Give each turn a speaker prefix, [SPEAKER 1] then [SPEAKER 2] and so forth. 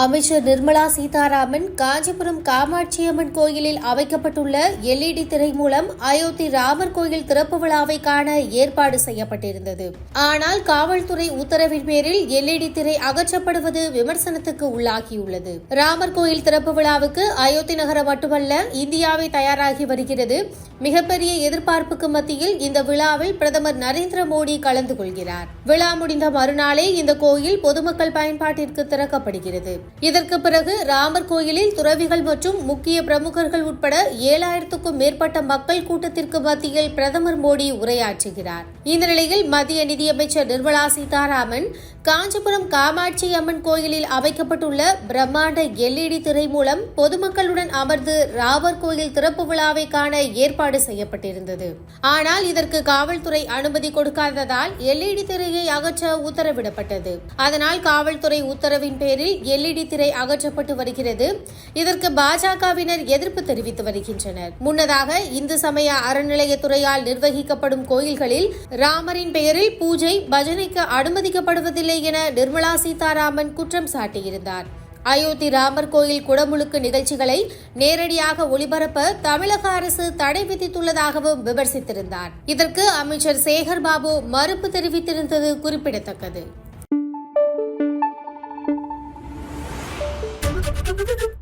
[SPEAKER 1] அமைச்சர் நிர்மலா சீதாராமன் காஞ்சிபுரம் காமாட்சியம்மன் கோயிலில் அமைக்கப்பட்டுள்ள எல்இடி திரை மூலம் அயோத்தி ராமர் கோயில் திறப்பு விழாவை காண ஏற்பாடு செய்யப்பட்டிருந்தது. ஆனால் காவல்துறை உத்தரவின் பேரில் எல்இடி திரை அகற்றப்படுவது விமர்சனத்துக்கு உள்ளாகியுள்ளது. ராமர் கோயில் திறப்பு விழாவுக்கு அயோத்தி நகரம் மட்டுமல்ல இந்தியாவை தயாராகி வருகிறது. மிகப்பெரிய எதிர்பார்ப்புக்கு மத்தியில் இந்த விழாவில் பிரதமர் நரேந்திர மோடி கலந்து கொள்கிறார். விழா முடிந்த மறுநாளே இந்த கோயில் பொதுமக்கள் பயன்பாட்டிற்கு திறக்கப்படுகிறது. இதற்கு பிறகு ராமர் கோயிலில் துறவிகள் மற்றும் முக்கிய பிரமுகர்கள் உட்பட ஏழாயிரத்துக்கும் மேற்பட்ட மக்கள் கூட்டத்திற்கு மத்தியில் பிரதமர் மோடி உரையாற்றுகிறார். இந்த நிலையில் மத்திய நிதியமைச்சர் நிர்மலா சீதாராமன் காஞ்சிபுரம் காமாட்சி அம்மன் கோயிலில் அமைக்கப்பட்டுள்ள பிரம்மாண்ட எல்இடி திரை மூலம் பொதுமக்களுடன் அமர்ந்து ராமர் கோயில் திறப்பு விழாவை காண ஏற்பாடு செய்யப்பட்டிருந்தது. ஆனால் இதற்கு காவல்துறை அனுமதி கொடுக்காததால் எல்இடி திரையை அகற்ற உத்தரவிடப்பட்டது. அதனால் காவல்துறை உத்தரவின் பேரில் எல்இடி எல்இடி திரை அகற்றப்பட்டு வருகிறது. இதற்கு பாஜகவினர் எதிர்ப்பு தெரிவித்து வருகின்றனர். முன்னதாக இந்து சமய அறநிலையத்துறையால் நிர்வகிக்கப்படும் கோயில்களில் ராமரின் பெயரில் பூஜை பஜனைக்கு அனுமதிக்கப்படுவதில்லை என நிர்மலா சீதாராமன் குற்றம் சாட்டியிருந்தார். அயோத்தி ராமர் கோயில் குடமுழுக்கு நிகழ்ச்சிகளை நேரடியாக ஒளிபரப்ப தமிழக அரசு தடை விதித்துள்ளதாகவும் விமர்சித்திருந்தார். இதற்கு அமைச்சர் சேகர் பாபு மறுப்பு தெரிவித்திருந்தது குறிப்பிடத்தக்கது. どどど。